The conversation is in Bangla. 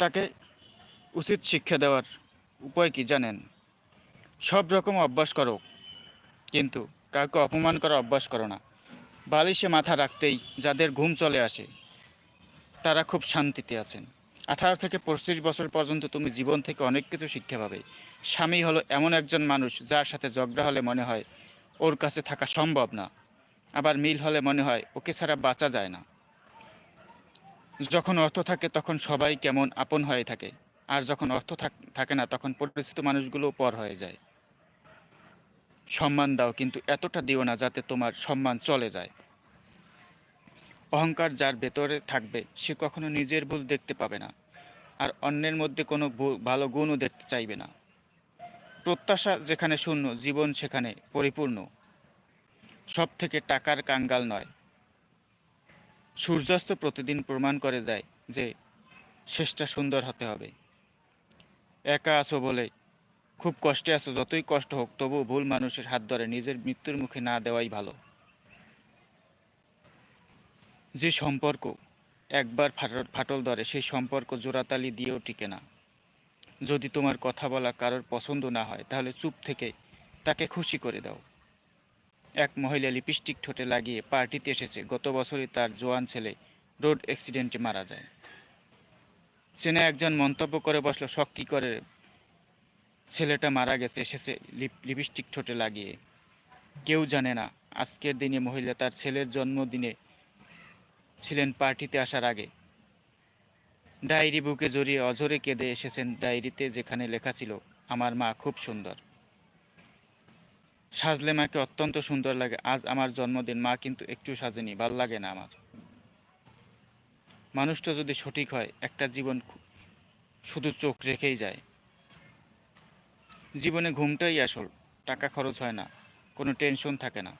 তাকে উচিত শিক্ষা দেওয়ার উপায় কি জানেন? সব রকম অভ্যাস করো, কিন্তু কাউকে অপমান করা অভ্যাস করো না। বালিশে মাথা রাখতেই যাদের ঘুম চলে আসে, তারা খুব শান্তিতে আছেন। আঠারো থেকে পঁচিশ বছর পর্যন্ত তুমি জীবন থেকে অনেক কিছু শিক্ষা পাবে। স্বামী হলো এমন একজন মানুষ যার সাথে ঝগড়া হলে মনে হয় ওর কাছে থাকা সম্ভব না। আবার মিল হলে মনে হয় ওকে ছাড়া বাঁচা যায় না। যখন অর্থ থাকে তখন সবাই কেমন আপন হয়ে থাকে। আর যখন অর্থ থাক- না তখন পরিচিত মানুষগুলো পর হয়ে যায়। সম্মান দাও, কিন্তু এতটা দিও না যাতে তোমার সম্মান চলে যায়। অহংকার যার ভেতরে থাকবে, সে কখনো নিজের ভুল দেখতে পাবে না। আর অন্যের মধ্যে কোনো ভালো গুণও দেখতে চাইবে না। প্রত্যাশা যেখানে শূন্য, জীবন সেখানে পরিপূর্ণ। সব থেকে টাকার কাঙ্গাল নয়। সূর্যাস্ত প্রতিদিন প্রমাণ করে দেয় যে শেষটা সুন্দর হতে হবে। একা আছো বলে খুব কষ্টে আছো, যতই কষ্ট হোক, তবু ভুল মানুষের হাত ধরে নিজের মৃত্যুর মুখে না দেওয়াই ভালো। যে সম্পর্ক একবার ফাটল ফাটল ধরে, সেই সম্পর্ক জোড়াতালি দিয়েও টিকে না। যদি তোমার কথা বলা কারোর পছন্দ না হয়, তাহলে চুপ থেকে তাকে খুশি করে দাও। এক মহিলা লিপস্টিক ঠোঁটে লাগিয়ে পার্টিতে এসেছে। গত বছরই তার জোয়ান ছেলে রোড অ্যাক্সিডেন্টে মারা যায়। চেনা একজন মন্তব্য করে বসল, শখ কী করে ছেলেটা মারা গেছে, এসেছে লিপ- লিপস্টিক ঠোঁটে লাগিয়ে। কেউ জানে না, আজকের দিনে মহিলা তার ছেলের জন্মদিনে ছিলেন পার্টিতে আসার আগে। ডায়েরি বুকে জড়িয়ে অঝরে কেঁদে এসেছেন ডায়েরিতে যেখানে লেখা ছিল, আমার মা খুব সুন্দর। সাজলে মাকে অত্যন্ত সুন্দর লাগে। আজ আমার জন্মদিন, মা কিন্তু একটু সাজেনি, ভালো লাগে না আমার। মানুষটা যদি সঠিক হয়, একটা জীবন শুধু চোখ রেখেই যায়। জীবনে ঘুমটাই আসল, টাকা খরচ হয় না, কোনো টেনশন থাকে না।